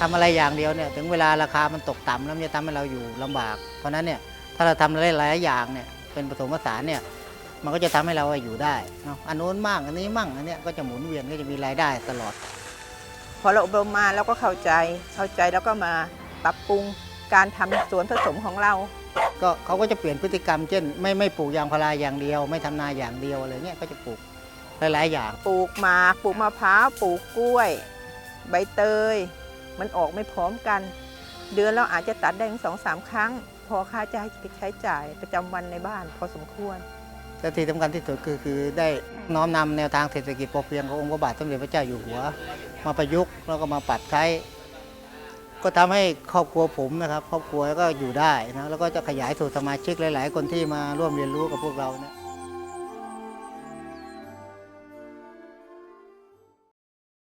ทำอะไรอย่างเดียวเนี่ยถึงเวลาราคามันตกต่ำแล้วมันจะทำให้เราอยู่ลำบาก เพราะฉะนั้นเนี่ยถ้าเราทำหลายๆอย่างเนี่ยเป็นผสมผสานเนี่ยมันก็จะทำให้เราอยู่ได้เนาะอันนู้นมั่งอันนี้มั่งอันเนี้ยก็จะหมุนเวียนก็จะมีรายได้ตลอด พอเราอบรมมาเราก็เข้าใจเข้าใจแล้วก็มาปรับปรุงการทำสวนผสมของเรา ก็เขาก็จะเปลี่ยนพฤติกรรมเช่น ไม่ไม่ปลูกยางพาราอย่างเดียว ไม่ทำนาอย่างเดียวอะไรเงี้ยก็จะปลูกหลายๆอย่าง ปลูกหมากปลูกมะพร้าวปลูกกล้วย ใบเตย มันออกไม่พร้อมกัน เดือนเราอาจจะตัดได้ถึงสองสามครั้ง พอค่าใช้ใช้จ่ายประจำวันในบ้านพอสมควรและที่สำคัญที่สุดคือคือได้น้อมนำแนวทางเศรษฐกิจพอเพียงขององค์พระบาทสมเด็จพระเจ้าอยู่หัว มาประยุกต์แล้วก็มาปรับใช้ ก็ทำให้ครอบครัวผมนะครับ ครอบครัวก็อยู่ได้นะแล้วก็จะขยายสู่สมาชิกหลาย ๆ คนที่มาร่วมเรียนรู้กับพวกเราเนี่ย